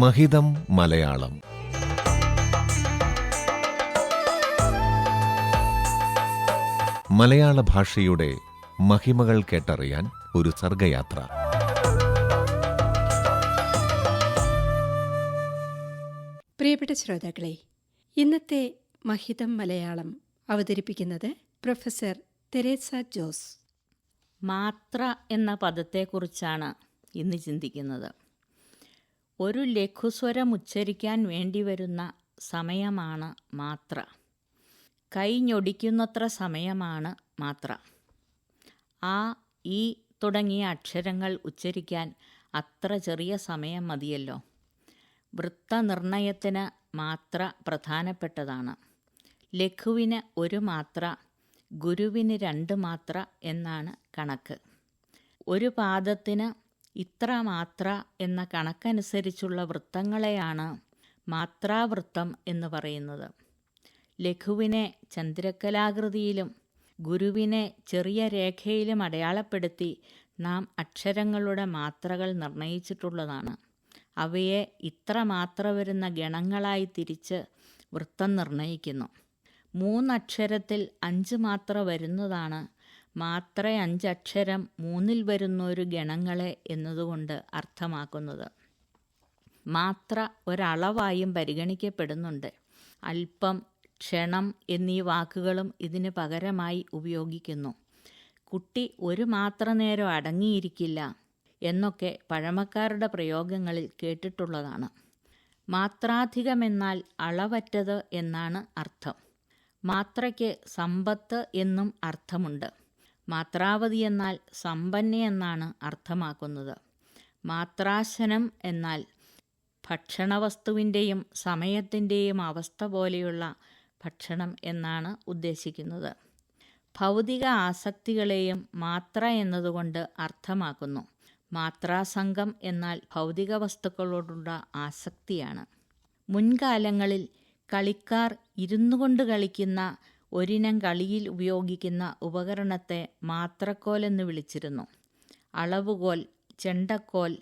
മഹിതം മലയാളം. മലയാള ഭാഷയുടെ മഹിമകൾ കേട്ടറിയാൻ ഒരു സർഗയാത്ര. പ്രിയപ്പെട്ട ശ്രോതാക്കളെ ഇന്നത്തെ മഹിതം മലയാളം അവതരിപ്പിക്കുന്നത് പ്രൊഫസർ തെരേസ ജോസ്. മാത്ര എന്ന പദത്തെക്കുറിച്ചാണ് ഇന്ന് ചിന്തിക്കുന്നത്. ഒരു ലഘുസ്വരം ഉച്ചരിക്കാൻ വേണ്ടി വരുന്ന സമയമാണ് മാത്ര. കൈഞ്ഞൊടിക്കുന്നത്ര സമയമാണ് മാത്ര. ആ ഈ തുടങ്ങിയ അക്ഷരങ്ങൾ ഉച്ചരിക്കാൻ അത്ര ചെറിയ സമയം മതിയല്ലോ. വൃത്തനിർണയത്തിന് മാത്ര പ്രധാനപ്പെട്ടതാണ്. ലഘുവിന് ഒരു മാത്ര ഗുരുവിന് രണ്ട് മാത്ര എന്നാണ് കണക്ക്. ഒരു പാദത്തിന് ഇത്ര മാത്ര എന്ന കണക്കനുസരിച്ചുള്ള വൃത്തങ്ങളെയാണ് മാത്രാവൃത്തം എന്ന് പറയുന്നത്. ലഘുവിനെ ചന്ദ്രക്കലാകൃതിയിലും ഗുരുവിനെ ചെറിയ രേഖയിലും അടയാളപ്പെടുത്തി നാം അക്ഷരങ്ങളുടെ മാത്രകൾ നിർണയിച്ചിട്ടുള്ളതാണ്. അവയെ ഇത്ര മാത്ര വരുന്ന ഗണങ്ങളായി തിരിച്ച് വൃത്തം നിർണയിക്കുന്നു. മൂന്നക്ഷരത്തിൽ അഞ്ച് മാത്ര വരുന്നതാണ് മാത്ര അഞ്ചക്ഷരം മൂന്നിൽ വരുന്ന ഒരു ഗണങ്ങളെ എന്നതുകൊണ്ട് അർത്ഥമാക്കുന്നത്. മാത്ര ഒരളവായും പരിഗണിക്കപ്പെടുന്നുണ്ട്. അല്പം ക്ഷണം എന്നീ വാക്കുകളും ഇതിന് പകരമായി ഉപയോഗിക്കുന്നു. കുട്ടി ഒരു മാത്ര നേരം അടങ്ങിയിരിക്കില്ല എന്നൊക്കെ പഴമക്കാരുടെ പ്രയോഗങ്ങളിൽ കേട്ടിട്ടുള്ളതാണ്. മാത്രാധികമെന്നാൽ അളവറ്റത് എന്നാണ് അർത്ഥം. മാത്രയ്ക്ക് സമ്പത്ത് എന്നും അർത്ഥമുണ്ട്. മാത്രാവതി എന്നാൽ സമ്പന്ന എന്നാണ് അർത്ഥമാക്കുന്നത്. മാത്രാശനം എന്നാൽ ഭക്ഷണവസ്തുവിന്റെയും സമയത്തിന്റെയും അവസ്ഥ പോലെയുള്ള ഭക്ഷണം എന്നാണ് ഉദ്ദേശിക്കുന്നത്. ഭൗതിക ആസക്തികളെയും മാത്ര എന്നതുകൊണ്ട് അർത്ഥമാക്കുന്നു. മാത്രാസംഗം എന്നാൽ ഭൗതിക വസ്തുക്കളോടുള്ള ആസക്തിയാണ്. മുൻകാലങ്ങളിൽ കളിക്കാർ ഇരുന്നു കൊണ്ട് കളിക്കുന്ന ഒരിനം കളിയിൽ ഉപയോഗിക്കുന്ന ഉപകരണത്തെ മാത്രക്കോലെന്ന് വിളിച്ചിരുന്നു. അളവുകോൽ ചെണ്ടക്കോൽ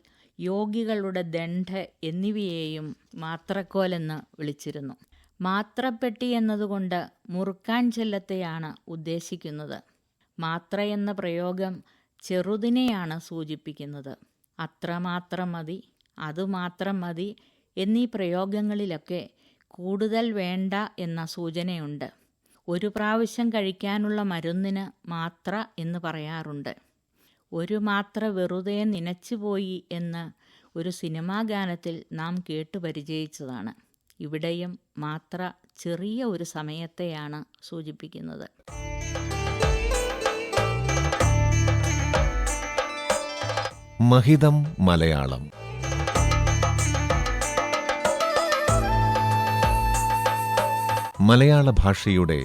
യോഗികളുടെ ദണ്ഡ് എന്നിവയെയും മാത്രക്കോലെന്ന് വിളിച്ചിരുന്നു. മാത്രപ്പെട്ടി എന്നതുകൊണ്ട് മുറുക്കാൻ ചെല്ലത്തെയാണ് ഉദ്ദേശിക്കുന്നത്. മാത്ര എന്ന പ്രയോഗം ചെറുതിനെയാണ് സൂചിപ്പിക്കുന്നത്. അത്രമാത്രം മതി അതുമാത്രം മതി എന്നീ പ്രയോഗങ്ങളിലൊക്കെ കൂടുതൽ വേണ്ട എന്ന സൂചനയുണ്ട്. ഒരു പ്രാവശ്യം കഴിക്കാനുള്ള മരുന്നിന് മാത്ര എന്ന് പറയാറുണ്ട്. ഒരു മാത്ര വെറുതെ നനച്ചുപോയി എന്ന് ഒരു സിനിമാ ഗാനത്തിൽ നാം കേട്ടു പരിചയിച്ചതാണ്. ഇവിടെയും മാത്ര ചെറിയ ഒരു സമയത്തെയാണ് സൂചിപ്പിക്കുന്നത്. മഹിതം മലയാളം. മലയാള ഭാഷയുടെ